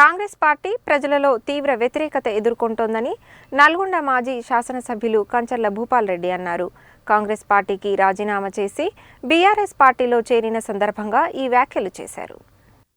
Congress party ప్రజలలో తీవ్ర వ్యతిరేకత ఎదుర్కొంటోందని నల్గొండ మాజీ శాసనసభ్యులు కంచర్ల భూపాల్ రెడ్డి అన్నారు. కాంగ్రెస్ పార్టీకి రాజీనామా చేసి బీఆర్ఎస్ పార్టీలో చేరిన సందర్భంగా ఈ వ్యాఖ్యలు చేశారు.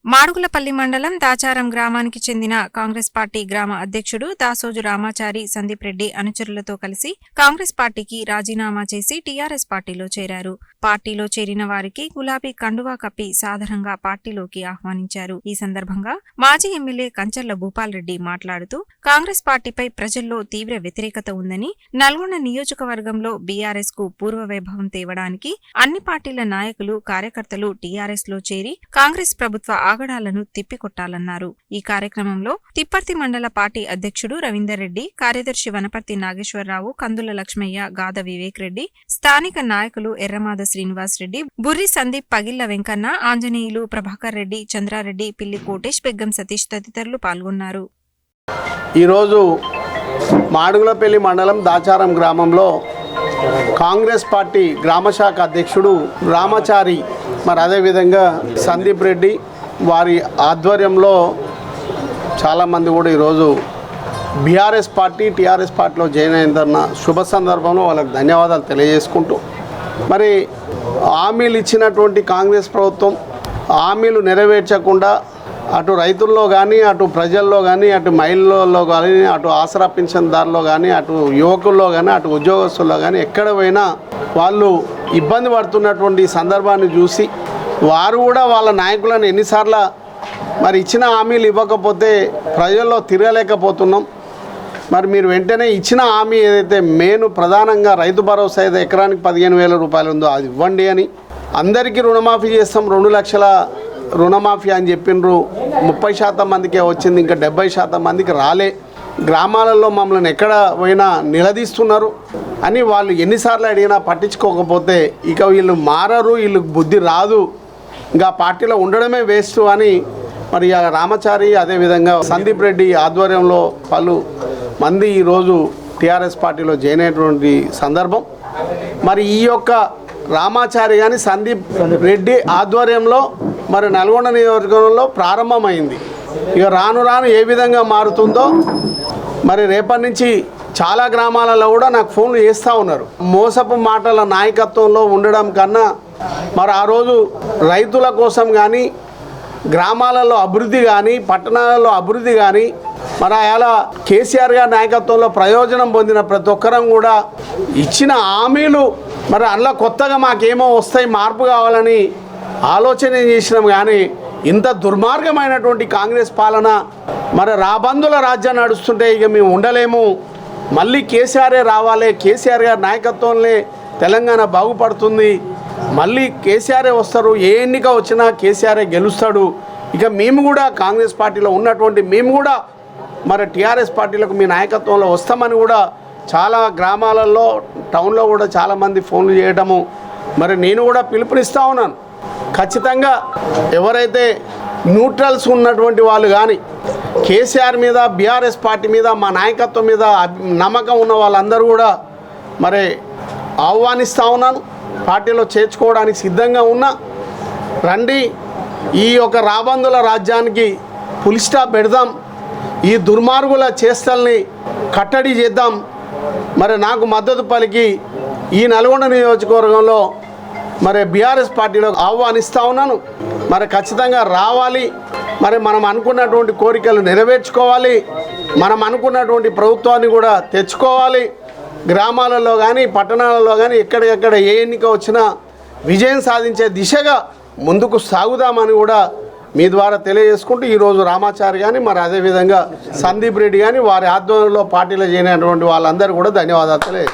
మాడుగులపల్లి మండలం దాచారం గ్రామానికి చెందిన కాంగ్రెస్ పార్టీ గ్రామ అధ్యక్షుడు దాసోజు రామాచారి సందీప్ రెడ్డి అనుచరులతో కలిసి కాంగ్రెస్ పార్టీకి రాజీనామా చేసి టీఆర్ఎస్ పార్టీలో చేరారు. పార్టీలో చేరిన వారికి గులాబీ కండువా కప్పి సాధారణంగా పార్టీలోకి ఆహ్వానించారు. ఈ సందర్భంగా మాజీ ఎమ్మెల్యే కంచర్ల భూపాల్ రెడ్డి మాట్లాడుతూ కాంగ్రెస్ పార్టీపై ప్రజల్లో తీవ్ర వ్యతిరేకత ఉందని నల్గొండ నియోజకవర్గంలో బీఆర్ఎస్కు పూర్వ వైభవం తేవడానికి అన్ని పార్టీల నాయకులు కార్యకర్తలు టీఆర్ఎస్లో చేరి కాంగ్రెస్ ప్రభుత్వ ఆగడాలను తిప్పికొట్టాలన్నారు. ఈ కార్యక్రమంలో తిప్పర్తి మండల పార్టీ అధ్యక్షుడు రవీందర్ రెడ్డి కార్యదర్శి వనపర్తి నాగేశ్వరరావు కందుల లక్ష్మయ్య గాద వివేక్ రెడ్డి స్థానిక నాయకులు ఎర్రమాద శ్రీనివాస్ రెడ్డి బుర్రి సందీప్ పగిళ్ళ వెంకన్న ఆంజనేయులు ప్రభాకర్ రెడ్డి చంద్రారెడ్డి పిల్లి కోటేష్ బెగ్గం సతీష్ తదితరులు పాల్గొన్నారు. ఈరోజు మాడుగులపల్లి మండలం దాచారం గ్రామంలో కాంగ్రెస్ పార్టీ గ్రామశాఖ అధ్యక్షుడు రామచారి మరి అదేవిధంగా సందీప్ రెడ్డి వారి ఆధ్వర్యంలో చాలామంది కూడా ఈరోజు బీఆర్ఎస్ పార్టీ టీఆర్ఎస్ పార్టీలో జాయిన్ అయిందన్న శుభ సందర్భంలో వాళ్ళకి ధన్యవాదాలు తెలియజేసుకుంటూ మరి హామీలు ఇచ్చినటువంటి కాంగ్రెస్ ప్రభుత్వం హామీలు నెరవేర్చకుండా అటు రైతుల్లో కానీ అటు ప్రజల్లో కానీ అటు మహిళల్లో కానీ అటు ఆసరా పింఛన్దారులో కానీ అటు యువకుల్లో కానీ అటు ఉద్యోగస్తుల్లో కానీ ఎక్కడ పోయినా వాళ్ళు ఇబ్బంది పడుతున్నటువంటి సందర్భాన్ని చూసి వారు కూడా వాళ్ళ నాయకులను ఎన్నిసార్లు మరి ఇచ్చిన హామీలు ఇవ్వకపోతే ప్రజల్లో తిరగలేకపోతున్నాం. మరి మీరు వెంటనే ఇచ్చిన హామీ ఏదైతే మెయిన్ ప్రధానంగా రైతు భరోసా అయితే ఎకరానికి పదిహేను వేల రూపాయలు ఉందో అది ఇవ్వండి అని అందరికీ రుణమాఫీ చేస్తాం. రెండు లక్షల రుణమాఫీ అని చెప్పిండ్రు ముప్పై శాతం మందికే వచ్చింది ఇంకా డెబ్బై శాతం మందికి రాలే. గ్రామాలలో మమ్మల్ని ఎక్కడ పోయినా నిలదీస్తున్నారు అని వాళ్ళు ఎన్నిసార్లు అడిగినా పట్టించుకోకపోతే ఇక వీళ్ళు మారరు వీళ్ళకి బుద్ధి రాదు. ఇంకా పార్టీలో ఉండడమే వేస్ట్ అని మరి రామచారి అదేవిధంగా సందీప్ రెడ్డి ఆధ్వర్యంలో పలు మంది ఈరోజు టీఆర్ఎస్ పార్టీలో జాయిన్ అయినటువంటి సందర్భం. మరి ఈ యొక్క రామాచారి కానీ సందీప్ రెడ్డి ఆధ్వర్యంలో మరి నల్గొండ నియోజకవర్గంలో ప్రారంభమైంది. ఇక రాను రాను ఏ విధంగా మారుతుందో మరి రేపటి నుంచి చాలా గ్రామాలలో కూడా నాకు ఫోన్లు చేస్తూ ఉన్నారు. మోసపు మాటల నాయకత్వంలో ఉండడం కన్నా మరి ఆ రోజు రైతుల కోసం కానీ గ్రామాలలో అభివృద్ధి కానీ పట్టణాలలో అభివృద్ధి కానీ మన అలా కేసీఆర్ గారి నాయకత్వంలో ప్రయోజనం పొందిన ప్రతి ఒక్కరం కూడా ఇచ్చిన హామీలు మరి అందులో కొత్తగా మాకేమో వస్తాయి మార్పు కావాలని ఆలోచన చేసినాం కానీ ఇంత దుర్మార్గమైనటువంటి కాంగ్రెస్ పాలన మరి రాబందుల రాజ్యం నడుస్తుంటే ఇక మేము ఉండలేము. మళ్ళీ కేసీఆరే రావాలి కేసీఆర్ గారి నాయకత్వంలో తెలంగాణ బాగుపడుతుంది. మళ్ళీ కేసీఆరే వస్తారు ఏ ఎన్నిక వచ్చినా కేసీఆరే గెలుస్తాడు. ఇక మేము కూడా కాంగ్రెస్ పార్టీలో ఉన్నటువంటి మేము కూడా మరి టీఆర్ఎస్ పార్టీలకు మీ నాయకత్వంలో వస్తామని కూడా చాలా గ్రామాలలో టౌన్లో కూడా చాలామంది ఫోన్లు చేయడము మరి నేను కూడా పిలుపునిస్తూ ఉన్నాను. ఖచ్చితంగా ఎవరైతే న్యూట్రల్స్ ఉన్నటువంటి వాళ్ళు కానీ కేసీఆర్ మీద బీఆర్ఎస్ పార్టీ మీద మా నాయకత్వం మీద నమ్మకం ఉన్న వాళ్ళందరూ కూడా మరి ఆహ్వానిస్తూ ఉన్నాను. పార్టీలో చేర్చుకోవడానికి సిద్ధంగా ఉన్నా రండి ఈ యొక్క రాబందుల రాజ్యానికి పులి స్టాప్ పెడదాం. ఈ దుర్మార్గుల చేష్టల్ని కట్టడి చేద్దాం. మరి నాకు మద్దతు పలికి ఈ నల్గొండ నియోజకవర్గంలో మరి బీఆర్ఎస్ పార్టీలో ఆహ్వానిస్తూ ఉన్నాను. మరి ఖచ్చితంగా రావాలి. మరి మనం అనుకున్నటువంటి కోరికలు నెరవేర్చుకోవాలి. మనం అనుకున్నటువంటి ప్రభుత్వాన్ని కూడా తెచ్చుకోవాలి. గ్రామాలలో కానీ పట్టణాలలో కానీ ఎక్కడెక్కడ ఏ ఎన్నిక వచ్చినా విజయం సాధించే దిశగా ముందుకు సాగుదామని కూడా మీ ద్వారా తెలియజేసుకుంటూ ఈరోజు రామాచారి కానీ మరి అదేవిధంగా సందీప్ రెడ్డి కానీ వారి ఆధ్వర్యంలో పార్టీలో చేరినటువంటి వాళ్ళందరూ కూడా ధన్యవాదాలు తెలియజేస్తారు